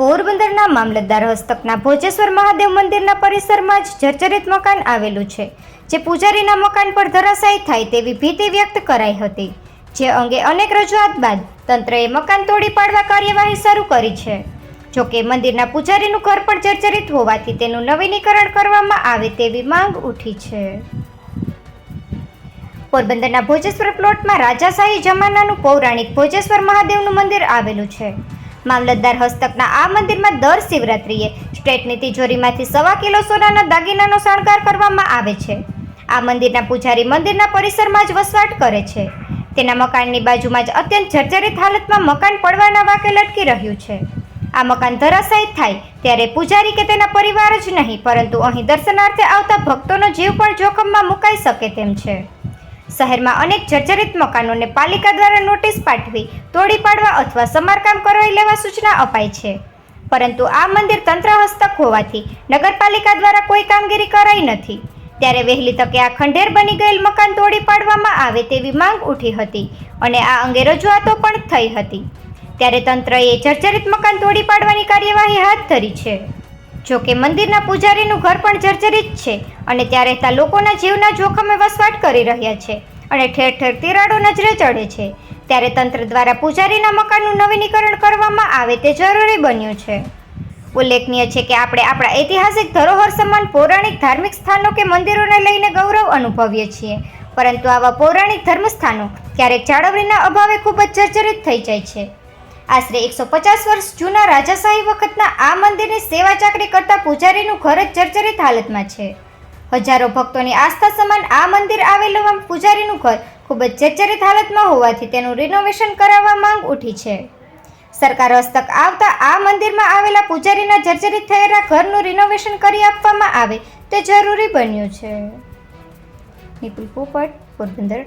પોરબંદરના મામલતદાર હસ્તકના ભોજેશ્વર મહાદેવ મંદિરના પરિસરમાં જ જર્જરિત મકાન આવેલું છે, જે પૂજારીના મકાન પર ધરાશાયી થાય તેવી ભીતિ વ્યક્ત કરાઈ હતી, જે અંગે અનેક રજૂઆત બાદ તંત્રએ મકાન તોડી પાડવા કાર્યવાહી શરૂ કરી છે. જોકે મંદિરના પૂજારીનું ઘર પણ જર્જરિત હોવાથી તેનું નવીનીકરણ કરવામાં આવે તેવી માંગ ઉઠી છે. પોરબંદરના ભોજેશ્વર પ્લોટમાં રાજાશાહી જમાનાનું પૌરાણિક ભોજેશ્વર મહાદેવનું મંદિર આવેલું છે મામલતદાર હસ્તકના આ મંદિરમાં દર શિવરાત્રિએ સ્ટેટની તિજોરીમાંથી સવા કિલો સોનાના દાગીનાનો શણગાર કરવામાં આવે છે. આ મંદિરના પૂજારી મંદિરના પરિસરમાં જ વસવાટ કરે છે. તેના મકાનની બાજુમાં જ અત્યંત જર્જરિત હાલતમાં મકાન પડવાના વાકે લટકી રહ્યું છે. આ મકાન ધરાશાયી થાય ત્યારે પૂજારી કે તેના પરિવાર જ નહીં, પરંતુ અહીં દર્શનાર્થે આવતા ભક્તોનો જીવ પણ જોખમમાં મુકાઈ શકે તેમ છે. શહેરમાં અનેક જર્જરિત મકાનોને પાલિકા દ્વારા નોટિસ પાઠવી, તોડી પાડવા અથવા સમારકામ કરાવી લેવા સૂચના અપાઈ છે. પરંતુ આ મંદિર તંત્ર હસ્તક હોવાથી નગરપાલિકા દ્વારા કોઈ કામગીરી કરાઈ નથી. ત્યારે વહેલી તકે આ ખંડેર બની ગયેલ મકાન તોડી પાડવામાં આવે તેવી માંગ ઉઠી હતી અને આ અંગે રજૂઆતો પણ થઈ હતી. ત્યારે તંત્રએ જર્જરિત મકાન તોડી પાડવાની કાર્યવાહી હાથ ધરી છે. જો કે મંદિરના પૂજારીનું ઘર પણ જર્જરિત છે અને ત્યાં રહેતા લોકોના જીવના જોખમે વસવાટ કરી રહ્યા છે અને ઠેર ઠેર તિરાડો નજરે ચડે છે. ત્યારે તંત્ર દ્વારા પૂજારીના મકાનનું નવીનીકરણ કરવામાં આવે તે જરૂરી બન્યું છે. ઉલ્લેખનીય છે કે આપણે આપણા ઐતિહાસિક ધરોહર સમાન પૌરાણિક ધાર્મિક સ્થાનો કે મંદિરોને લઈને ગૌરવ અનુભવીએ છીએ. પરંતુ આવા પૌરાણિક ધર્મસ્થાનો ક્યારેક જાળવણીના અભાવે ખૂબ જ જર્જરિત થઈ જાય છે. આશરે એકસો પચાસ વર્ષ જૂના રાજાશાહી વખતના આ મંદિરની સેવા ચાકરી કરતા પૂજારીનું ઘર જ જર્જરિત હાલતમાં છે. હજારો ભક્તોની આસ્થા સમાન આ મંદિર આવેલું પૂજારીનું ઘર ખૂબ જ જર્જરિત હાલતમાં હોવાથી તેનું રિનોવેશન કરાવવા માંગ ઉઠી છે. સરકાર હસ્તક આવતા આ મંદિરમાં આવેલા પૂજારીના જર્જરિત થયેલા ઘરનું રિનોવેશન કરી આપવામાં આવે તે જરૂરી બન્યું છે. નિપુલ પોપટ, પોરબંદર